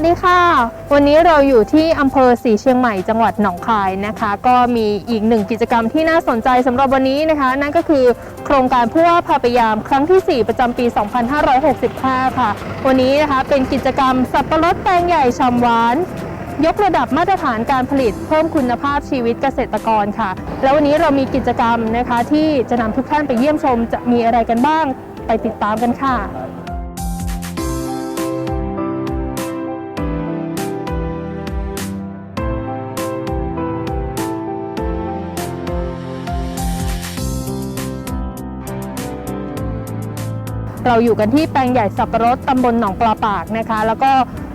วัสดีค่ะ วันนี้เราอยู่ที่อำเภอสีเชียงใหม่จังหวัดหนองคายนะคะ ก็มีอีกหนึ่งกิจกรรมที่น่าสนใจสำหรับวันนี้นะคะ นั่นก็คือโครงการผู้ว่าพาไปยามครั้งที่ 4 ประจำปี 2565 ค่ะ วันนี้นะคะเป็นกิจกรรมสับปะรดแปลงใหญ่ชำหวานยกระดับมาตรฐานการผลิตเพิ่มคุณภาพชีวิตเกษตรกรค่ะ แล้ววันนี้เรามีกิจกรรมนะคะที่จะนำทุกท่านไปเยี่ยมชมจะมีอะไรกันบ้างไปติดตามกันค่ะ เราอยู่กันที่แปลงใหญ่สับปะรดตำบลหนองปลาปากนะคะ แล้วก็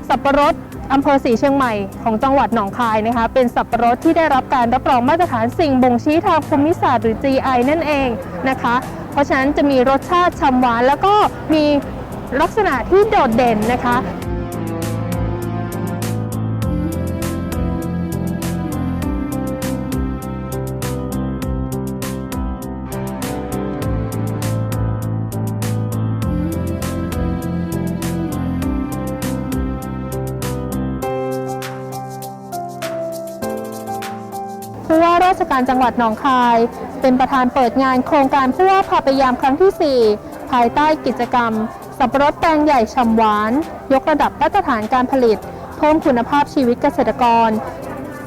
สับปะรดอำเภอสีเชียงใหม่ของจังหวัดหนองคายนะคะ เป็นสับปะรดที่ได้รับการรับรองมาตรฐานสิ่งบ่งชี้ทางภูมิศาสตร์หรือ GI นั่นเองนะคะ เพราะฉะนั้นจะมีรสชาติฉ่ำหวาน แล้วก็มีลักษณะที่โดดเด่นนะคะ ผู้ว่าราชการจังหวัดหนองคาย เป็นประธานเปิดงานโครงการผู้ว่าพาไปยามครั้งที่ 4 ภายใต้กิจกรรม สับปะรดแปลงใหญ่ฉ่ำหวาน ยกระดับมาตรฐานการผลิต เพิ่มคุณภาพชีวิตเกษตรกร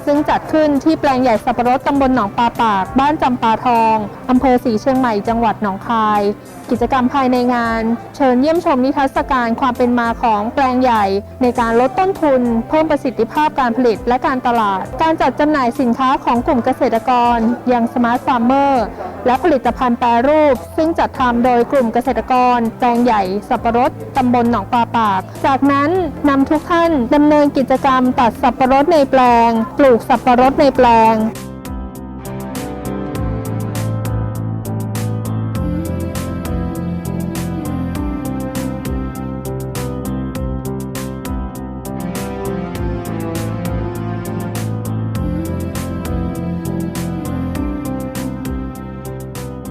ซึ่งจัดขึ้นที่แปลงใหญ่สับปะรดตำบลหนองปลาปาก บ้านจำปาทองอำเภอสีเชียงใหม่จังหวัดหนองคายกิจกรรมภายในงาน เชิญเยี่ยมชมนิทรรศการความเป็นมาของแปลงใหญ่ ในการลดต้นทุน เพิ่มประสิทธิภาพการผลิตและการตลาด การจัดจำหน่ายสินค้าของกลุ่มเกษตรกร อย่างสมาร์ทฟาร์มเมอร์และผลิตภัณฑ์แปรรูป ซึ่งจัดทำโดยกลุ่มเกษตรกร แปลงใหญ่ สับปะรดตำบลหนองปลาปาก จากนั้นนำทุกท่านดำเนินกิจกรรมตัดสับปะรดในแปลง ปลูกสับปะรดในแปลง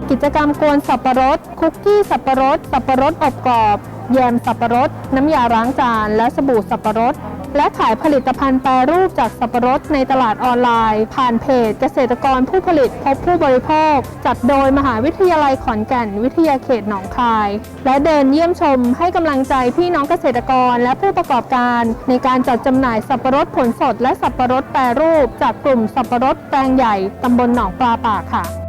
กิจกรรมกวนสับปะรด คุกกี้สับปะรด สับปะรดอบกรอบ แยมสับปะรด น้ำยาล้างจาน และสบู่สับปะรด และขายผลิตภัณฑ์แปรรูปจากสับปะรดในตลาดออนไลน์ ผ่านเพจเกษตรกรผู้ผลิตพบผู้บริโภค จัดโดยมหาวิทยาลัยขอนแก่น วิทยาเขตหนองคาย และเดินเยี่ยมชมให้กำลังใจพี่น้องเกษตรกรและผู้ประกอบการ ในการจัดจำหน่ายสับปะรดผลสดและสับปะรดแปรรูป จากกลุ่มสับปะรดแปลงใหญ่ตำบลหนองปลาปากค่ะ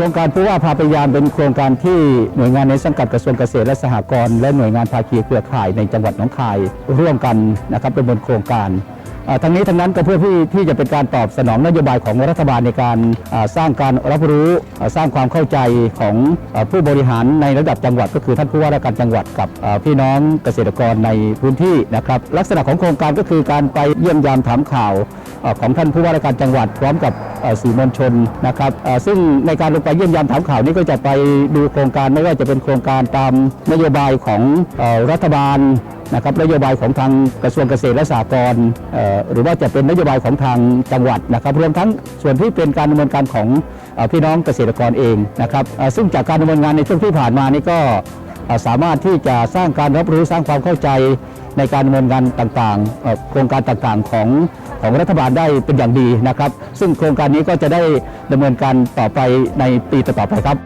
ครงการผู้ว่าพาไปยามเป็นโครงการที่หน่วยงานในสังกัดกระทรวงเกษตรและสหกรณ์และหน่วยงานภาคีเครือข่ายในจังหวัดหนองคาย ร่วมกันนะครับเป็นบนโครงการ ทั้งนี้ทั้งนั้นก็เพื่อที่ที่จะเป็นการตอบสนองนโยบายของรัฐบาลในการสร้างการรับรู้สร้างความเข้าใจของผู้บริหารในระดับจังหวัด ก็คือท่านผู้ว่าราชการจังหวัดกับพี่น้องเกษตรกรในพื้นที่นะครับลักษณะของโครงการก็คือการไปเยี่ยมยามถามข่าวของท่านผู้ว่าราชการจังหวัดพร้อมกับสื่อมวลชนนะครับซึ่งในการลงไปเยี่ยมยามถามข่าวนี้ก็จะไปดูโครงการไม่ว่าจะเป็นโครงการตามนโยบายของรัฐบาล นะครับนโยบายของทางกระทรวงเกษตรและสหกรณ์หรือว่าจะเป็นนโยบายของทางจังหวัดนะครับ รวมทั้งส่วนที่เป็นการดำเนินการของพี่น้องเกษตรกรเองนะครับซึ่งจากการดำเนินงานในช่วงที่ผ่านมานี่ก็สามารถที่จะสร้างการรับรู้สร้างความเข้าใจในการดำเนินงานต่างๆ โครงการต่างๆของของรัฐบาลได้เป็นอย่างดีนะครับ ซึ่งโครงการนี้ก็จะได้ดำเนินการต่อไปในปีต่อๆไปครับ